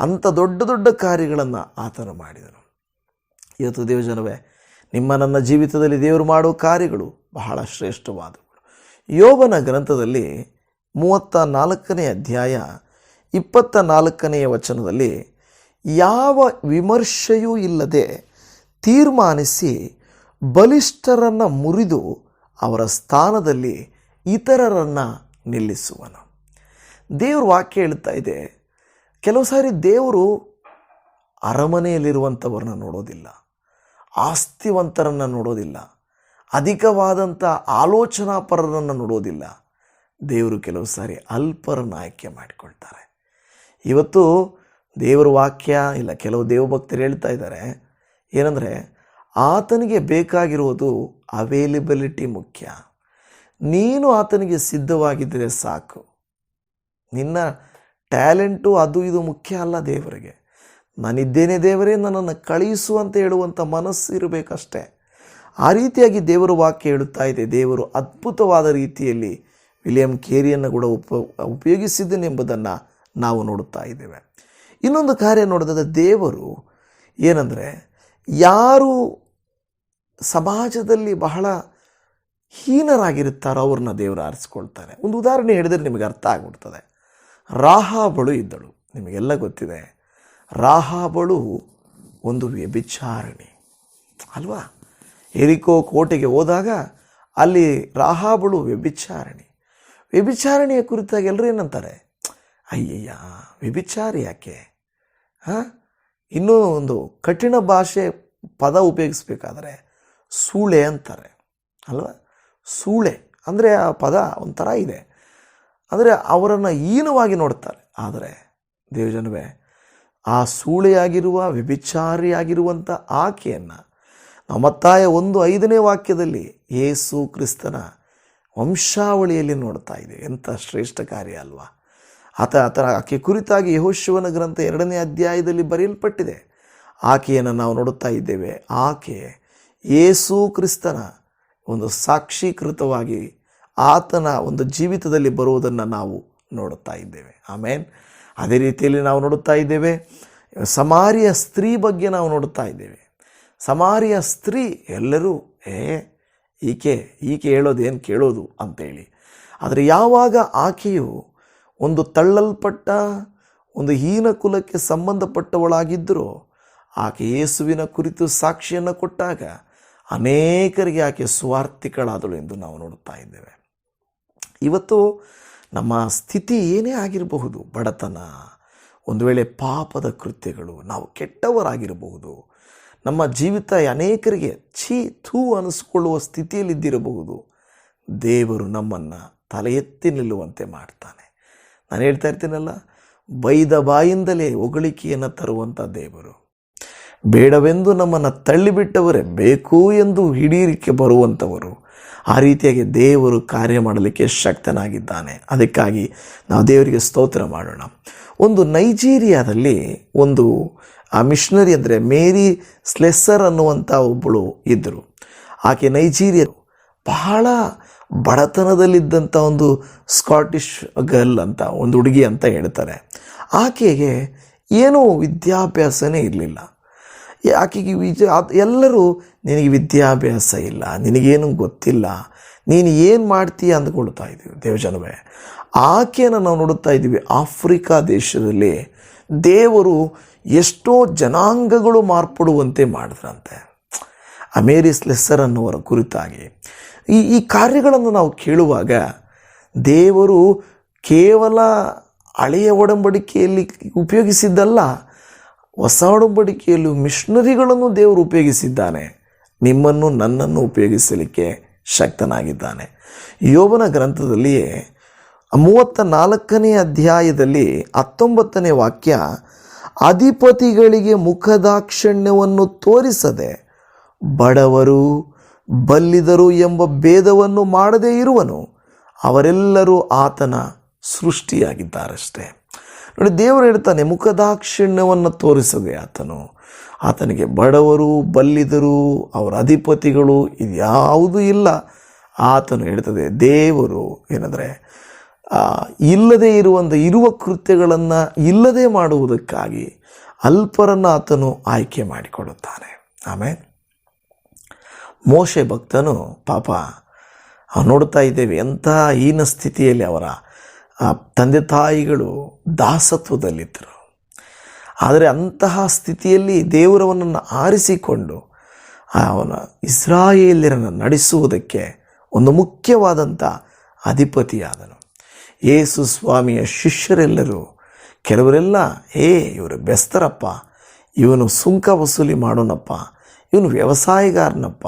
ಅಂಥ ದೊಡ್ಡ ದೊಡ್ಡ ಕಾರ್ಯಗಳನ್ನು ಆತನು ಮಾಡಿದನು. ಇವತ್ತು ದೇವಜನವೇ, ನಿಮ್ಮ ನನ್ನ ಜೀವಿತದಲ್ಲಿ ದೇವರು ಮಾಡುವ ಕಾರ್ಯಗಳು ಬಹಳ ಶ್ರೇಷ್ಠವಾದವುಗಳು. ಯೋಬನ ಗ್ರಂಥದಲ್ಲಿ ಮೂವತ್ತ ನಾಲ್ಕನೇ ಅಧ್ಯಾಯ, ಇಪ್ಪತ್ತ ನಾಲ್ಕನೆಯ ವಚನದಲ್ಲಿ, ಯಾವ ವಿಮರ್ಶೆಯೂ ಇಲ್ಲದೆ ತೀರ್ಮಾನಿಸಿ ಬಲಿಷ್ಠರನ್ನು ಮುರಿದು ಅವರ ಸ್ಥಾನದಲ್ಲಿ ಇತರರನ್ನು ನಿಲ್ಲಿಸುವನು. ದೇವ್ರ ವಾಕ್ಯ ಹೇಳ್ತಾ ಇದೆ, ಕೆಲವು ಸಾರಿ ದೇವರು ಅರಮನೆಯಲ್ಲಿರುವಂಥವ್ರನ್ನ ನೋಡೋದಿಲ್ಲ, ಆಸ್ತಿವಂತರನ್ನು ನೋಡೋದಿಲ್ಲ ಅಧಿಕವಾದಂಥ ಆಲೋಚನಾಪರರನ್ನು ನೋಡೋದಿಲ್ಲ. ದೇವರು ಕೆಲವು ಸಾರಿ ಅಲ್ಪರನ್ನು ಆಯ್ಕೆ ಮಾಡಿಕೊಳ್ತಾರೆ. ಇವತ್ತು ದೇವರ ವಾಕ್ಯ ಇಲ್ಲ, ಕೆಲವು ದೇವಭಕ್ತರು ಹೇಳ್ತಾ ಇದ್ದಾರೆ, ಏನಂದರೆ ಆತನಿಗೆ ಬೇಕಾಗಿರುವುದು ಅವೈಲಿಬಿಲಿಟಿ ಮುಖ್ಯ. ನೀನು ಆತನಿಗೆ ಸಿದ್ಧವಾಗಿದ್ದರೆ ಸಾಕು. ನಿನ್ನ ಟ್ಯಾಲೆಂಟು ಅದು ಇದು ಮುಖ್ಯ ಅಲ್ಲ ದೇವರಿಗೆ. ನಾನಿದ್ದೇನೆ ದೇವರೇ, ನನ್ನನ್ನು ಕಳಿಸು ಅಂತ ಹೇಳುವಂಥ ಮನಸ್ಸು ಇರಬೇಕಷ್ಟೇ. ಆ ರೀತಿಯಾಗಿ ದೇವರು ವಾಕ್ಯ ಹೇಳುತ್ತಾ ಇದೆ. ದೇವರು ಅದ್ಭುತವಾದ ರೀತಿಯಲ್ಲಿ ವಿಲಿಯಂ ಕೇರಿಯನ್ನು ಕೂಡ ಉಪ ಉಪಯೋಗಿಸಿದ್ದನೆಂಬುದನ್ನು ನಾವು ನೋಡುತ್ತಾ ಇದ್ದೇವೆ. ಇನ್ನೊಂದು ಕಾರ್ಯ ನೋಡಿದ್ರೆ ದೇವರು ಏನಂದರೆ ಯಾರು ಸಮಾಜದಲ್ಲಿ ಬಹಳ ಹೀನರಾಗಿರುತ್ತಾರೋ ಅವ್ರನ್ನ ದೇವರು ಆರಿಸ್ಕೊಳ್ತಾರೆ. ಒಂದು ಉದಾಹರಣೆ ಹೇಳಿದರೆ ನಿಮಗೆ ಅರ್ಥ ಆಗ್ಬಿಡ್ತದೆ. ರಾಹಾಬಳು ಇದ್ದಳು. ನಿಮಗೆಲ್ಲ ಗೊತ್ತಿದೆ. ರಾಹಾಬಳು ಒಂದು ವ್ಯಭಿಚಾರಣಿ. ಅಲ್ವಾ? ಎರಿಕೋ ಕೋಟೆಗೆ ಹೋದಾಗ ಅಲ್ಲಿ ರಾಹಾಬಳು ವ್ಯಭಿಚಾರಣಿ. ವ್ಯಭಿಚಾರಣೆಯ ಕುರಿತಾಗಿ ಎಲ್ಲರೂ ಏನಂತಾರೆ? ಅಯ್ಯಯ್ಯ, ವ್ಯಭಿಚಾರಿ ಯಾಕೆ? ಹಾಂ? ಇನ್ನೂ ಒಂದು ಕಠಿಣ ಭಾಷೆ ಪದ ಉಪಯೋಗಿಸ್ಬೇಕಾದ್ರೆ ಸೂಳೆ ಅಂತಾರೆ, ಅಲ್ವಾ? ಸೂಳೆ ಅಂದರೆ ಆ ಪದ ಒಂಥರ ಇದೆ. ಅಂದರೆ ಅವರನ್ನು ಹೀನವಾಗಿ ನೋಡ್ತಾರೆ. ಆದರೆ ದೇವಜನವೇ, ಆ ಸೂಳೆಯಾಗಿರುವ, ವ್ಯಭಿಚಾರಿಯಾಗಿರುವಂಥ ಆಕೆಯನ್ನು ನಮ್ಮ ಮತ್ತಾಯ ಒಂದು ಐದನೇ ವಾಕ್ಯದಲ್ಲಿ ಯೇಸು ಕ್ರಿಸ್ತನ ವಂಶಾವಳಿಯಲ್ಲಿ ನೋಡ್ತಾ ಇದೆ. ಎಂಥ ಶ್ರೇಷ್ಠ ಕಾರ್ಯ ಅಲ್ವಾ? ಆತ ಆತನ ಆಕೆ ಕುರಿತಾಗಿ ಯಹೋಶಿವನ ಗ್ರಂಥ ಎರಡನೇ ಅಧ್ಯಾಯದಲ್ಲಿ ಬರೆಯಲ್ಪಟ್ಟಿದೆ. ಆಕೆಯನ್ನು ನಾವು ನೋಡುತ್ತಾ ಇದ್ದೇವೆ. ಆಕೆ ಏಸು ಕ್ರಿಸ್ತನ ಒಂದು ಸಾಕ್ಷೀಕೃತವಾಗಿ ಆತನ ಒಂದು ಜೀವಿತದಲ್ಲಿ ಬರುವುದನ್ನು ನಾವು ನೋಡುತ್ತಾ ಇದ್ದೇವೆ. ಆಮೇನ್. ಅದೇ ರೀತಿಯಲ್ಲಿ ನಾವು ನೋಡುತ್ತಾ ಇದ್ದೇವೆ. ಸಮಾರಿಯ ಸ್ತ್ರೀ ಬಗ್ಗೆ ನಾವು ನೋಡುತ್ತಾ ಇದ್ದೇವೆ. ಸಮಾರಿಯ ಸ್ತ್ರೀ ಎಲ್ಲರೂ, ಏ, ಈಕೆ ಈಕೆ ಏನು ಕೇಳೋದು ಅಂತೇಳಿ. ಆದರೆ ಯಾವಾಗ ಆಕೆಯು ಒಂದು ತಳ್ಳಲ್ಪಟ್ಟ, ಒಂದು ಹೀನ ಕುಲಕ್ಕೆ ಸಂಬಂಧಪಟ್ಟವಳಾಗಿದ್ದರೂ ಆಕೆ ಯೇಸುವಿನ ಕುರಿತು ಸಾಕ್ಷಿಯನ್ನು ಕೊಟ್ಟಾಗ ಅನೇಕರಿಗೆ ಆಕೆ ಸ್ವಾರ್ಥಿಗಳಾದಳು ಎಂದು ನಾವು ನೋಡುತ್ತಾ ಇದ್ದೇವೆ. ಇವತ್ತು ನಮ್ಮ ಸ್ಥಿತಿ ಏನೇ ಆಗಿರಬಹುದು, ಬಡತನ, ಒಂದು ವೇಳೆ ಪಾಪದ ಕೃತ್ಯಗಳು, ನಾವು ಕೆಟ್ಟವರಾಗಿರಬಹುದು, ನಮ್ಮ ಜೀವಿತ ಅನೇಕರಿಗೆ ಛೀ ಥೂ ಅನಿಸ್ಕೊಳ್ಳುವ ಸ್ಥಿತಿಯಲ್ಲಿದ್ದಿರಬಹುದು, ದೇವರು ನಮ್ಮನ್ನು ತಲೆ ಎತ್ತಿ ನಿಲ್ಲುವಂತೆ ಮಾಡ್ತಾನೆ. ನಾನು ಹೇಳ್ತಾ ಇರ್ತೀನಲ್ಲ, ಬೈದ ಬಾಯಿಂದಲೇ ಹೊಗಳಿಕೆಯನ್ನು ತರುವಂಥ ದೇವರು. ಬೇಡವೆಂದು ನಮ್ಮನ್ನು ತಳ್ಳಿಬಿಟ್ಟವರೇ ಬೇಕು ಎಂದು ಹಿಡೀರಿಕೆ ಬರುವಂಥವರು ಆ ರೀತಿಯಾಗಿ ದೇವರು ಕಾರ್ಯ ಮಾಡಲಿಕ್ಕೆ ಶಕ್ತನಾಗಿದ್ದಾನೆ. ಅದಕ್ಕಾಗಿ ನಾವು ದೇವರಿಗೆ ಸ್ತೋತ್ರ ಮಾಡೋಣ. ಒಂದು ನೈಜೀರಿಯಾದಲ್ಲಿ ಒಂದು, ಆ ಮಿಷನರಿ ಅಂದರೆ ಮೇರಿ ಸ್ಲೆಸ್ಸರ್ ಅನ್ನುವಂಥ ಒಬ್ಬಳು ಇದ್ದರು ಆಕೆ ನೈಜೀರಿಯಾ, ಬಹಳ ಬಡತನದಲ್ಲಿದ್ದಂಥ ಒಂದು ಸ್ಕಾಟಿಷ್ ಗರ್ಲ್ ಅಂತ, ಒಂದು ಹುಡುಗಿ ಅಂತ ಹೇಳ್ತಾರೆ. ಆಕೆಗೆ ಏನೂ ವಿದ್ಯಾಭ್ಯಾಸನೇ ಇರಲಿಲ್ಲ. ಆಕೆಗೆ ವಿಜ ಎಲ್ಲರೂ, ನಿನಗೆ ವಿದ್ಯಾಭ್ಯಾಸ ಇಲ್ಲ, ನಿನಗೇನು ಗೊತ್ತಿಲ್ಲ, ನೀನು ಏನು ಮಾಡ್ತೀಯ ಅಂದ್ಕೊಳ್ತಾ ಇದ್ದೀವಿ ದೇವಜನವೇ. ಆಕೆಯನ್ನು ನಾವು ನೋಡುತ್ತಾ ಇದ್ದೀವಿ ಆಫ್ರಿಕಾ ದೇಶದಲ್ಲಿ ದೇವರು ಎಷ್ಟೋ ಜನಾಂಗಗಳು ಮಾರ್ಪಡುವಂತೆ ಮಾಡಿದ್ರಂತೆ. ಅಮೇರಿಸ್ ಲೆಸ್ಸರ್ ಅನ್ನುವರ ಕುರಿತಾಗಿ. ಈ ಈ ಕಾರ್ಯಗಳನ್ನು ನಾವು ಕೇಳುವಾಗ ದೇವರು ಕೇವಲ ಹಳೆಯ ಒಡಂಬಡಿಕೆಯಲ್ಲಿ ಉಪಯೋಗಿಸಿದ್ದಲ್ಲ, ಹೊಸ ಒಡಂಬಡಿಕೆಯಲ್ಲೂ ಮಿಷನರಿಗಳನ್ನು ದೇವರು ಉಪಯೋಗಿಸಿದ್ದಾನೆ. ನಿಮ್ಮನ್ನು, ನನ್ನನ್ನು ಉಪಯೋಗಿಸಲಿಕ್ಕೆ ಶಕ್ತನಾಗಿದ್ದಾನೆ. ಯೋಬನ ಗ್ರಂಥದಲ್ಲಿಯೇ ಮೂವತ್ತ ನಾಲ್ಕನೇ ಅಧ್ಯಾಯದಲ್ಲಿ ಹತ್ತೊಂಬತ್ತನೇ ವಾಕ್ಯ, ಅಧಿಪತಿಗಳಿಗೆ ಮುಖದಾಕ್ಷಣ್ಯವನ್ನು ತೋರಿಸದೆ ಬಡವರು ಬಲ್ಲಿದರು ಎಂಬ ಭೇದವನ್ನು ಮಾಡದೇ ಇರುವನು, ಅವರೆಲ್ಲರೂ ಆತನ ಸೃಷ್ಟಿಯಾಗಿದ್ದಾರಷ್ಟೇ. ನೋಡಿ, ದೇವರು ಹೇಳ್ತಾನೆ, ಮುಖದಾಕ್ಷಿಣ್ಯವನ್ನು ತೋರಿಸದೆ ಆತನು. ಆತನಿಗೆ ಬಡವರು, ಬಲ್ಲಿದರು, ಅವರ ಅಧಿಪತಿಗಳು ಇದ್ಯಾವುದೂ ಇಲ್ಲ. ಆತನು ಹೇಳ್ತದೆ, ದೇವರು ಏನಂದರೆ ಇಲ್ಲದೇ ಇರುವಂಥ ಇರುವ ಕೃತ್ಯಗಳನ್ನು ಇಲ್ಲದೆ ಮಾಡುವುದಕ್ಕಾಗಿ ಅಲ್ಪರನ್ನು ಆತನು ಆಯ್ಕೆ ಮಾಡಿಕೊಳ್ಳುತ್ತಾನೆ. ಆಮೇಲೆ ಮೋಶೆ ಭಕ್ತನು ಪಾಪ ನೋಡ್ತಾ ಇದ್ದೇವೆ, ಎಂಥ ಹೀನ ಸ್ಥಿತಿಯಲ್ಲಿ ಅವರ ತಂದೆ ತಾಯಿಗಳು ದಾಸತ್ವದಲ್ಲಿದ್ದರು. ಆದರೆ ಅಂತಹ ಸ್ಥಿತಿಯಲ್ಲಿ ದೇವರವನನ್ನು ಆರಿಸಿಕೊಂಡು ಅವನ ಇಸ್ರಾಯೇಲ್ಯರನ್ನು ನಡೆಸುವುದಕ್ಕೆ ಒಂದು ಮುಖ್ಯವಾದಂಥ ಅಧಿಪತಿಯಾದನು. ಯೇಸು ಸ್ವಾಮಿಯ ಶಿಷ್ಯರೆಲ್ಲರೂ ಕೆಲವರೆಲ್ಲ, ಏ, ಇವರು ಬೆಸ್ತರಪ್ಪ, ಇವನು ಸುಂಕ ವಸೂಲಿ ಮಾಡೋನಪ್ಪ ಇವನು ವ್ಯವಸಾಯಗಾರನಪ್ಪ,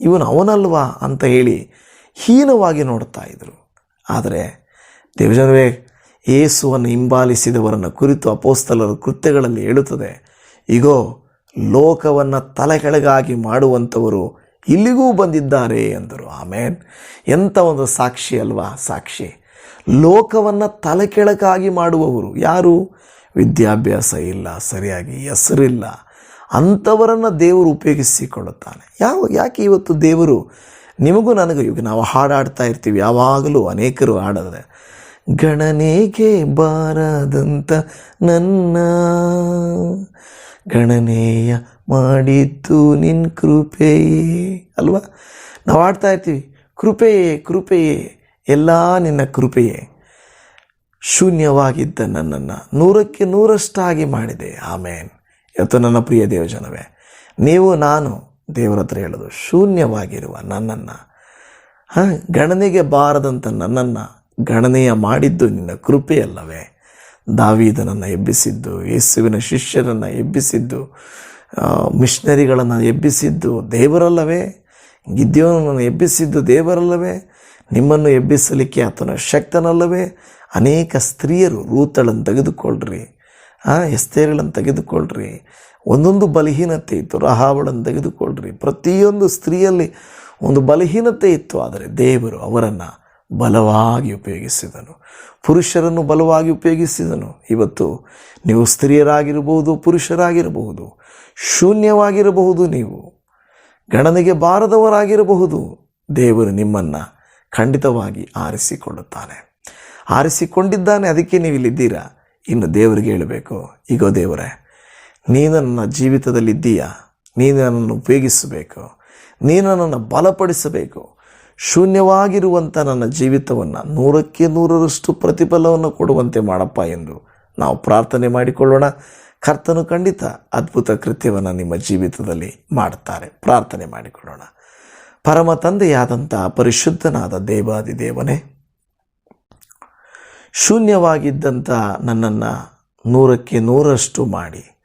ಇವನು ಅವನಲ್ವಾ ಅಂತ ಹೇಳಿ ಹೀನವಾಗಿ ನೋಡ್ತಾ ಇದ್ದರು ಆದರೆ ದೇವಜನವೇ ಏಸುವನ್ನು ಹಿಂಬಾಲಿಸಿದವರನ್ನು ಕುರಿತು ಅಪೋಸ್ತಲರ ಕೃತ್ಯಗಳಲ್ಲಿ ಹೇಳುತ್ತದೆ ಈಗೋ ಲೋಕವನ್ನು ತಲೆಕೆಳಗಾಗಿ ಮಾಡುವಂಥವರು ಇಲ್ಲಿಗೂ ಬಂದಿದ್ದಾರೆ ಎಂದರು. ಆಮೇನ್. ಎಂಥ ಒಂದು ಸಾಕ್ಷಿ ಅಲ್ವಾ? ಸಾಕ್ಷಿ. ಲೋಕವನ್ನು ತಲೆಕೆಳಗಾಗಿ ಮಾಡುವವರು ಯಾರು? ವಿದ್ಯಾಭ್ಯಾಸ ಇಲ್ಲ, ಸರಿಯಾಗಿ ಹೆಸರಿಲ್ಲ. ಅಂಥವರನ್ನು ದೇವರು ಉಪಯೋಗಿಸಿಕೊಳ್ಳುತ್ತಾನೆ. ಯಾವ, ಯಾಕೆ ಇವತ್ತು ದೇವರು ನಿಮಗೂ ನನಗೂ, ಈಗ ನಾವು ಹಾಡಾಡ್ತಾ ಇರ್ತೀವಿ, ಯಾವಾಗಲೂ ಅನೇಕರು ಹಾಡಿದ್ರೆ ಗಣನೆಗೆ ಬಾರದಂತ ನನ್ನ ಗಣನೆಯ ಮಾಡಿದ್ದು ನಿನ್ನ ಕೃಪೆಯೇ ಅಲ್ವಾ? ನಾವು ಆಡ್ತಾ ಇರ್ತೀವಿ, ಕೃಪೆಯೇ ಕೃಪೆಯೇ, ಎಲ್ಲ ನಿನ್ನ ಕೃಪೆಯೇ, ಶೂನ್ಯವಾಗಿದ್ದ ನನ್ನನ್ನು, ನೂರಕ್ಕೆ ನೂರಷ್ಟಾಗಿ ಮಾಡಿದೆ, ಆಮೇನ್. ಇವತ್ತು ನನ್ನ ಪ್ರಿಯ ದೇವಜನವೇ, ನೀವು ನಾನು ದೇವರ ಹತ್ರ ಹೇಳೋದು ಶೂನ್ಯವಾಗಿರುವ ನನ್ನನ್ನು. ಹಾಂ, ಗಣನೆಗೆ ಬಾರದಂಥ ನನ್ನನ್ನು ಗಣನೆಯ ಮಾಡಿದ್ದು ನಿನ್ನ ಕೃಪೆಯಲ್ಲವೇ. ದಾವಿದನನ್ನು ಎಬ್ಬಿಸಿದ್ದು, ಯೇಸುವಿನ ಶಿಷ್ಯರನ್ನು ಎಬ್ಬಿಸಿದ್ದು ಮಿಷನರಿಗಳನ್ನು ಎಬ್ಬಿಸಿದ್ದು ದೇವರಲ್ಲವೇ. ಗಿದ್ಯೋನನ್ನು ಎಬ್ಬಿಸಿದ್ದು ದೇವರಲ್ಲವೇ. ನಿಮ್ಮನ್ನು ಎಬ್ಬಿಸಲಿಕ್ಕೆ ಆತನ ಶಕ್ತನಲ್ಲವೇ. ಅನೇಕ ಸ್ತ್ರೀಯರು ರೂತಳನ್ನು ತೆಗೆದುಕೊಳ್ಳ್ರಿ ಆ ಎಸ್ತೇರುಗಳನ್ನು ತೆಗೆದುಕೊಳ್ಳ್ರಿ ಒಂದೊಂದು ಬಲಹೀನತೆ ಇತ್ತು ರಹಾವಳನ್ನು ತೆಗೆದುಕೊಳ್ಳ್ರಿ ಪ್ರತಿಯೊಂದು ಸ್ತ್ರೀಯಲ್ಲಿ ಒಂದು ಬಲಹೀನತೆ ಇತ್ತು, ಆದರೆ ದೇವರು ಅವರನ್ನು ಬಲವಾಗಿ ಉಪಯೋಗಿಸಿದನು. ಪುರುಷರನ್ನು ಬಲವಾಗಿ ಉಪಯೋಗಿಸಿದನು. ಇವತ್ತು ನೀವು ಸ್ತ್ರೀಯರಾಗಿರಬಹುದು, ಪುರುಷರಾಗಿರಬಹುದು, ಶೂನ್ಯವಾಗಿರಬಹುದು ನೀವು. ಗಣನೆಗೆ ಬಾರದವರಾಗಿರಬಹುದು. ದೇವರು ನಿಮ್ಮನ್ನು ಖಂಡಿತವಾಗಿ ಆರಿಸಿಕೊಳ್ಳುತ್ತಾನೆ. ಆರಿಸಿಕೊಂಡಿದ್ದಾನೆ, ಅದಕ್ಕೆ ನೀವು ಇಲ್ಲಿದ್ದೀರಾ ಇನ್ನು ದೇವರಿಗೆ ಹೇಳಬೇಕು ಈಗೋ ದೇವರೇ, ನೀನು ನನ್ನ ಜೀವಿತದಲ್ಲಿದ್ದೀಯಾ? ನೀನು ನನ್ನನ್ನು ಉಪಯೋಗಿಸಬೇಕು. ನೀನು ನನ್ನನ್ನು ಬಲಪಡಿಸಬೇಕು. ಶೂನ್ಯವಾಗಿರುವಂಥ ನನ್ನ ಜೀವಿತವನ್ನು ನೂರಕ್ಕೆ ನೂರರಷ್ಟು ಪ್ರತಿಫಲವನ್ನು ಕೊಡುವಂತೆ ಮಾಡಪ್ಪ ಎಂದು ನಾವು ಪ್ರಾರ್ಥನೆ ಮಾಡಿಕೊಳ್ಳೋಣ. ಕರ್ತನು ಖಂಡಿತ ಅದ್ಭುತ ಕೃತ್ಯವನ್ನು ನಿಮ್ಮ ಜೀವಿತದಲ್ಲಿ ಮಾಡ್ತಾರೆ. ಪ್ರಾರ್ಥನೆ ಮಾಡಿಕೊಳ್ಳೋಣ. ಪರಮ ತಂದೆಯಾದಂಥ ಪರಿಶುದ್ಧನಾದ ದೇವಾದಿ ದೇವನೇ ಶೂನ್ಯವಾಗಿದ್ದಂಥ ನನ್ನನ್ನು ನೂರಕ್ಕೆ ನೂರಷ್ಟು ಮಾಡಿ.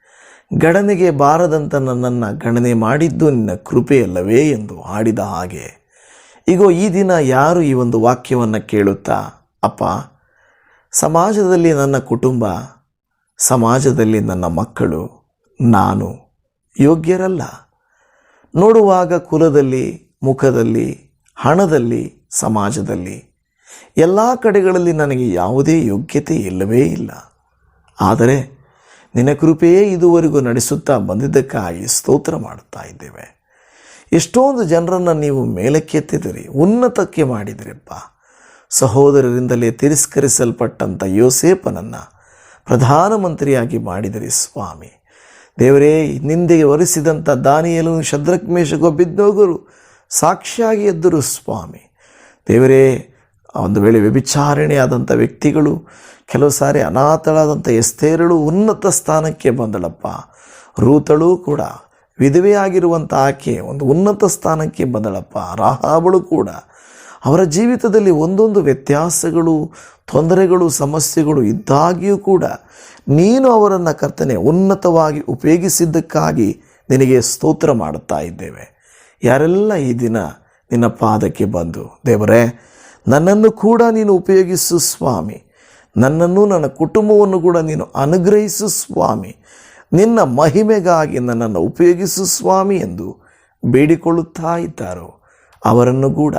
ಗಣನೆಗೆ ಬಾರದಂಥ ನನ್ನನ್ನು ಗಣನೆ ಮಾಡಿದ್ದು ನಿನ್ನ ಕೃಪೆಯಲ್ಲವೇ ಎಂದು ಹಾಡಿದ ಹಾಗೆ. ಈಗ ಈ ದಿನ ಯಾರು ಈ ಒಂದು ವಾಕ್ಯವನ್ನು ಕೇಳುತ್ತಾ? ಅಪ್ಪ, ಸಮಾಜದಲ್ಲಿ ನನ್ನ ಕುಟುಂಬ, ಸಮಾಜದಲ್ಲಿ ನನ್ನ ಮಕ್ಕಳು, ನಾನು ಯೋಗ್ಯರಲ್ಲ. ನೋಡುವಾಗ ಕುಲದಲ್ಲಿ, ಮುಖದಲ್ಲಿ, ಹಣದಲ್ಲಿ, ಸಮಾಜದಲ್ಲಿ ಎಲ್ಲ ಕಡೆಗಳಲ್ಲಿ ನನಗೆ ಯಾವುದೇ ಯೋಗ್ಯತೆ ಇಲ್ಲವೇ ಇಲ್ಲ. ಆದರೆ ನಿನ್ನ ಕೃಪೆಯೇ ಇದುವರೆಗೂ ನಡೆಸುತ್ತಾ ಬಂದಿದ್ದಕ್ಕಾಗಿ ಸ್ತೋತ್ರ ಮಾಡುತ್ತಾ ಇದ್ದೇವೆ. ಎಷ್ಟೊಂದು ಜನರನ್ನು ನೀವು ಮೇಲಕ್ಕೆತ್ತಿದಿರಿ ಉನ್ನತಕ್ಕೆ ಮಾಡಿದಿರಪ್ಪ ಸಹೋದರರಿಂದಲೇ ತಿರಸ್ಕರಿಸಲ್ಪಟ್ಟಂಥ ಯೋಸೇಪನನ್ನು ಪ್ರಧಾನಮಂತ್ರಿಯಾಗಿ ಮಾಡಿದಿರಿ ಸ್ವಾಮಿ. ದೇವರೇ, ನಿಂದೆಗೆ ಒರೆಸಿದಂಥ ದಾನಿಯಲು ಶದ್ರಕ್ಮೇಶಗೋ ಬಿದ್ದೋಗರು ಸಾಕ್ಷಿಯಾಗಿ ಎದ್ದರು ಸ್ವಾಮಿ. ದೇವರೇ ಒಂದು ವೇಳೆ ವ್ಯಭಿಚಾರಣೆಯಾದಂಥ ವ್ಯಕ್ತಿಗಳು, ಕೆಲವು ಸಾರಿ ಅನಾಥಳಾದಂಥ ಎಸ್ತೇರಳು ಉನ್ನತ ಸ್ಥಾನಕ್ಕೆ ಬಂದಳಪ್ಪ. ರೂತಳು ಕೂಡ ವಿಧವೆಯಾಗಿರುವಂಥ ಆಕೆ ಒಂದು ಉನ್ನತ ಸ್ಥಾನಕ್ಕೆ ಬಂದಳಪ್ಪ. ರಾಹಾಬಳು ಕೂಡ ಅವರ ಜೀವಿತದಲ್ಲಿ ಒಂದೊಂದು ವ್ಯತ್ಯಾಸಗಳು, ತೊಂದರೆಗಳು, ಸಮಸ್ಯೆಗಳು ಇದ್ದಾಗಿಯೂ ಕೂಡ ನೀನು ಅವರನ್ನು ಕರ್ತನೆ ಉನ್ನತವಾಗಿ ಉಪಯೋಗಿಸಿದ್ದಕ್ಕಾಗಿ ನಿನಗೆ ಸ್ತೋತ್ರ ಮಾಡುತ್ತಾ ಇದ್ದೇವೆ. ಯಾರೆಲ್ಲ ಈ ದಿನ ನಿನ್ನ ಪಾದಕ್ಕೆ ಬಂದು, ದೇವರೇ ನನ್ನನ್ನು ಕೂಡ ನೀನು ಉಪಯೋಗಿಸು ಸ್ವಾಮಿ. ನನ್ನನ್ನು ನನ್ನ ಕುಟುಂಬವನ್ನು ಕೂಡ ನೀನು ಅನುಗ್ರಹಿಸು ಸ್ವಾಮಿ. ನಿನ್ನ ಮಹಿಮೆಗಾಗಿ ನನ್ನನ್ನು ಉಪಯೋಗಿಸು ಸ್ವಾಮಿ ಎಂದು ಬೇಡಿಕೊಳ್ಳುತ್ತಾ ಇದ್ದಾರೋ ಅವರನ್ನು ಕೂಡ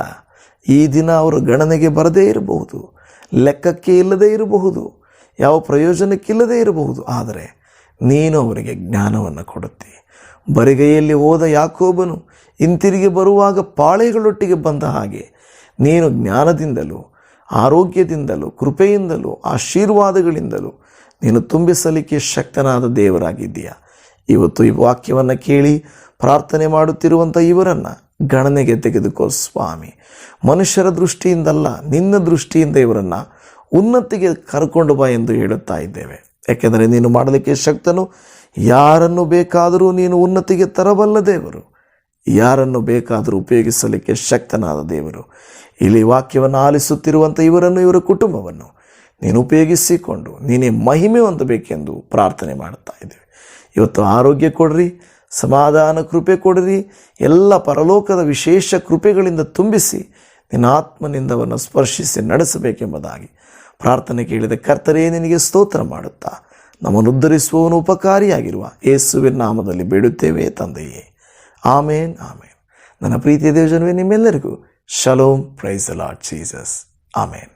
ಈ ದಿನ ಅವರು ಗಣನೆಗೆ ಬರದೇ ಇರಬಹುದು. ಲೆಕ್ಕಕ್ಕೆ ಇಲ್ಲದೇ ಇರಬಹುದು. ಯಾವ ಪ್ರಯೋಜನಕ್ಕಿಲ್ಲದೇ ಇರಬಹುದು. ಆದರೆ ನೀನು ಅವರಿಗೆ ಜ್ಞಾನವನ್ನು ಕೊಡುತ್ತಿ. ಬರಿಗೈಯಲ್ಲಿ ಹೋದ ಯಾಕೋಬನು ಹಿಂತಿರುಗಿ ಬರುವಾಗ ಪಾಳೆಗಳೊಟ್ಟಿಗೆ ಬಂದ ಹಾಗೆ ನೀನು ಜ್ಞಾನದಿಂದಲೂ, ಆರೋಗ್ಯದಿಂದಲೂ, ಕೃಪೆಯಿಂದಲೂ, ಆಶೀರ್ವಾದಗಳಿಂದಲೂ ನೀನು ತುಂಬಿಸಲಿಕ್ಕೆ ಶಕ್ತನಾದ ದೇವರಾಗಿದ್ದೀಯಾ? ಇವತ್ತು ಈ ವಾಕ್ಯವನ್ನು ಕೇಳಿ ಪ್ರಾರ್ಥನೆ ಮಾಡುತ್ತಿರುವಂಥ ಇವರನ್ನು ಗಣನೆಗೆ ತೆಗೆದುಕೋ ಸ್ವಾಮಿ. ಮನುಷ್ಯರ ದೃಷ್ಟಿಯಿಂದಲ್ಲ, ನಿನ್ನ ದೃಷ್ಟಿಯಿಂದ ಇವರನ್ನು ಉನ್ನತಿಗೆ ಕರ್ಕೊಂಡು ಬಾ ಎಂದು ಹೇಳುತ್ತಾ ಇದ್ದೇವೆ. ಯಾಕೆಂದರೆ ನೀನು ಮಾಡಲಿಕ್ಕೆ ಶಕ್ತನು, ಯಾರನ್ನು ಬೇಕಾದರೂ ನೀನು ಉನ್ನತಿಗೆ ತರಬಲ್ಲ ದೇವರು. ಯಾರನ್ನು ಬೇಕಾದರೂ ಉಪಯೋಗಿಸಲಿಕ್ಕೆ ಶಕ್ತನಾದ ದೇವರು. ಇಲ್ಲಿ ವಾಕ್ಯವನ್ನು ಆಲಿಸುತ್ತಿರುವಂಥ ಇವರನ್ನು ಇವರ ಕುಟುಂಬವನ್ನು ನೀನು ಉಪಯೋಗಿಸಿಕೊಂಡು ನೀನೇ ಮಹಿಮೆ ಹೊಂದಬೇಕೆಂದು ಪ್ರಾರ್ಥನೆ ಮಾಡುತ್ತಾ ಇದ್ದೇವೆ. ಇವತ್ತು ಆರೋಗ್ಯ ಕೊಡ್ರಿ, ಸಮಾಧಾನ ಕೃಪೆ ಕೊಡಿರಿ, ಎಲ್ಲ ಪರಲೋಕದ ವಿಶೇಷ ಕೃಪೆಗಳಿಂದ ತುಂಬಿಸಿ ನಿನ್ನ ಆತ್ಮನಿಂದವನ್ನು ಸ್ಪರ್ಶಿಸಿ ನಡೆಸಬೇಕೆಂಬುದಾಗಿ ಪ್ರಾರ್ಥನೆ ಕೇಳಿದ ಕರ್ತರೇ ನಿನಗೆ ಸ್ತೋತ್ರ ಮಾಡುತ್ತಾ, ನಮ್ಮನ್ನು ಉದ್ಧರಿಸುವವನು ಉಪಕಾರಿಯಾಗಿರುವ ಯೇಸುವಿನ ನಾಮದಲ್ಲಿ ಬೇಡುತ್ತೇವೆ ತಂದೆಯೇ. ಆಮೇನ್ ಆಮೇನ್ ನನ್ನ ಪ್ರೀತಿಯ ದೇವಜನವೇ ನಿಮ್ಮೆಲ್ಲರಿಗೂ shalom praise Lord Jesus amen